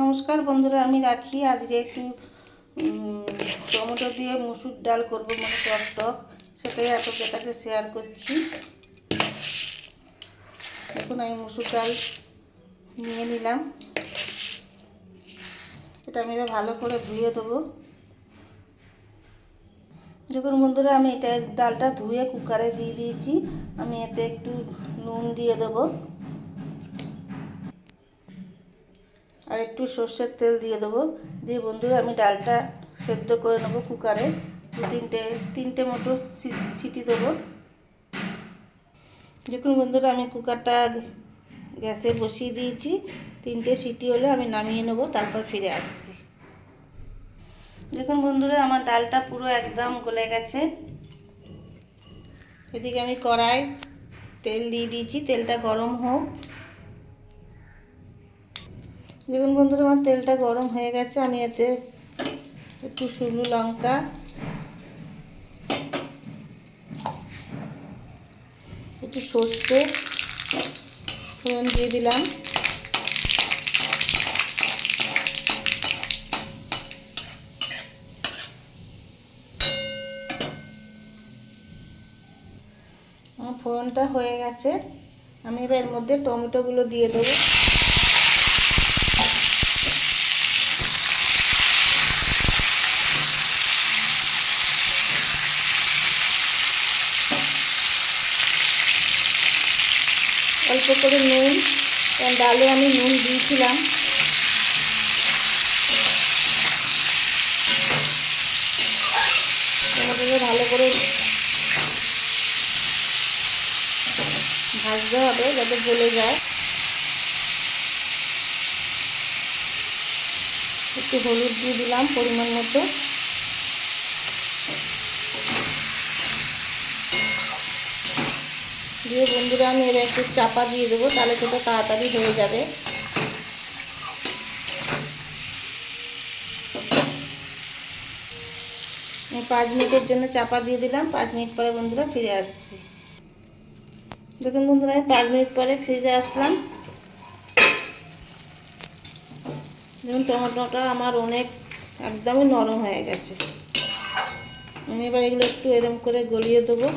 নমস্কার বন্ধুরা, আমি রাখি। আজকে একটু টমেটো দিয়ে মুসুর ডাল করব মানে টক টক। সেটাই আপনাদের কাছে শেয়ার করছি। দেখুন, আমি মুসুর ডাল নিয়ে নিলাম। এটা আমি ভালো করে ধুয়ে দেবো। দেখুন বন্ধুরা, আমি এটা ডালটা ধুয়ে কুকারে দিয়ে দিয়েছি। আমি এতে একটু নুন দিয়ে দেবো। আর একটু সর্ষের তেল দিয়ে দেবো। দিয়ে বন্ধুরা, আমি ডালটা সেদ্ধ করে নেব কুকারে। দু তিনটে তিনটে মতো সিটি দেবো। দেখুন বন্ধুরা, আমি কুকারটা গ্যাসে বসিয়ে দিয়েছি। তিনটে সিটি হলে আমি নামিয়ে নেব, তারপর ফিরে আসছি। দেখুন বন্ধুরা, আমার ডালটা পুরো একদম গলে গেছে। এদিকে আমি কড়াই তেল দিয়ে দিয়েছি, তেলটা গরম হোক। দেখুন বন্ধুরা, আমার তেলটা গরম হয়ে গেছে। আমি এতে একটু শুকনো লঙ্কা। একটু সর্ষে ফোড়ন দিয়ে দিলাম। আমার ফোড়নটা হয়ে গেছে। আমি এবার এর মধ্যে টমেটোগুলো দিয়ে দেবো। অল্প করে নুন কারণ ডালে আমি নুন দিয়েছিলাম। ভালো করে ভাজতে হবে যাতে গলে যায়। একটু হলুদ দিয়ে দিলাম পরিমাণ মতো। দিয়ে বন্ধুরা আমি এবার একটু চাপা দিয়ে দেবো, তাহলে সেটা তাড়াতাড়ি হয়ে যাবে। পাঁচ মিনিটের জন্য চাপা দিয়ে দিলাম, পাঁচ মিনিট পরে বন্ধুরা ফিরে আসছি। দেখুন বন্ধুরা, আমি পাঁচ মিনিট পরে ফিরে আসলাম। দেখুন, টমেটোটা আমার অনেক একদমই নরম হয়ে গেছে। আমি এবার এগুলো একটু এরম করে গলিয়ে দেবো।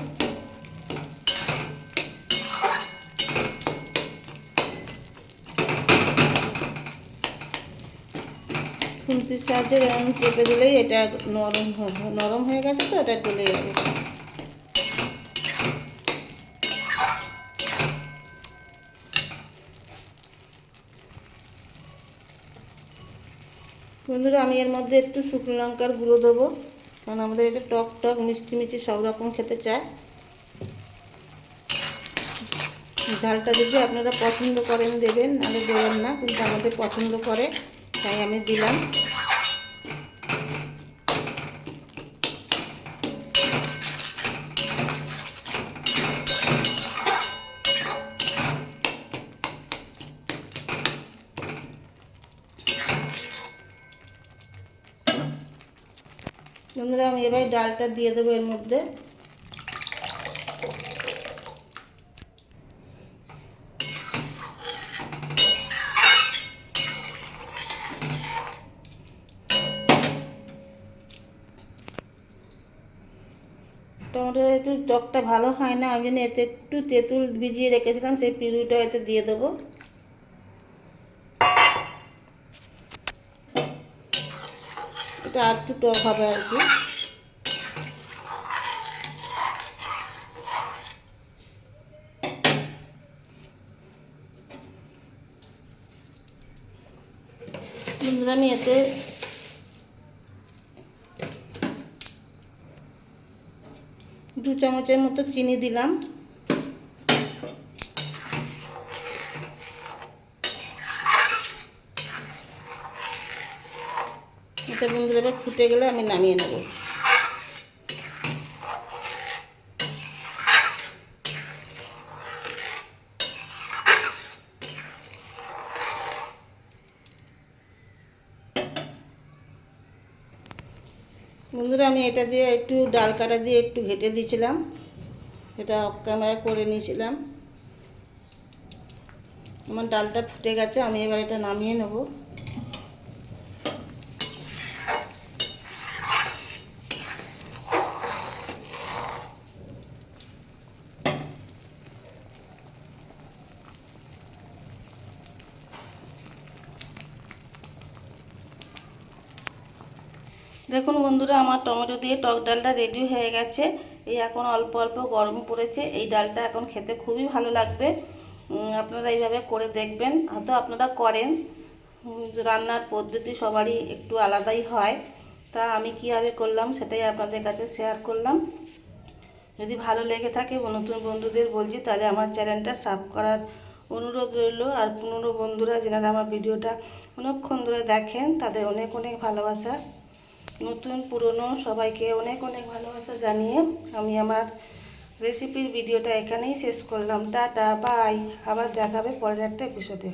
খুন্তির সাহায্যে এরকম চেপে দিলেই এটা নরম নরম হয়ে গেছে তো, এটা চলে যাবে। বন্ধুরা, আমি এর মধ্যে একটু শুকনো লঙ্কার গুঁড়ো দেবো, কারণ আমাদের এটা টক টক, মিষ্টি মিষ্টি সব রকম খেতে চায়। ঝালটা যদি আপনারা পছন্দ করেন দেবেন, নাহলে দেবেন না, কিন্তু আমাদের পছন্দ করে। তাই আমি দিলাম। বন্ধুরা আমি এবার ডালটা দিয়ে দেবো এর মধ্যে। টমেটো একটু টকটা ভালো হয় না আমি জন্য এতে একটু তেঁতুল ভিজিয়ে রেখেছিলাম, সেই পিরুইটা এতে দিয়ে দেবো। এটা আর একটু টক হবে আর কি। বন্ধুরা আমি এতে দু চামচের মতো চিনি দিলাম। এটা বন্ধুরা ফুটে গেলে আমি নামিয়ে নেব। বন্ধুরা, আমি এটা দিয়ে একটু ডাল কাটা দিয়ে একটু ঘেটে দিয়েছিলাম। এটা অফ ক্যামেরা করে নিয়েছিলাম। আমার ডালটা ফুটে গেছে, আমি এবার এটা নামিয়ে নেব। দেখুন বন্ধুরা, আমার টমেটো দিয়ে টক ডালটা রেডি হয়ে গেছে। এই এখন অল্প অল্প গরম পড়েছে। এই ডালটা এখন খেতে খুবই ভালো লাগবে। আপনারা এইভাবে করে দেখবেন। হয়তো আপনারা করেন। রান্নার পদ্ধতি সবারই একটু আলাদাই হয়। তা আমি কীভাবে করলাম সেটাই আপনাদের কাছে শেয়ার করলাম। যদি ভালো লেগে থাকে নতুন বন্ধুদের বলছি, তাহলে আমার চ্যানেলটা সাব করার অনুরোধ রইল। আর পুরনো বন্ধুরা যেনারা আমার ভিডিওটা অনেকক্ষণ ধরে দেখেন, তাদের অনেক অনেক ভালোবাসা। নতুন, পুরনো, সবাইকে অনেক অনেক ভালোবাসা জানিয়ে আমি আমার রেসিপির ভিডিওটা এখানেই শেষ করলাম। টাটা বাই আবার দেখাবে পরের একটা এপিসোডে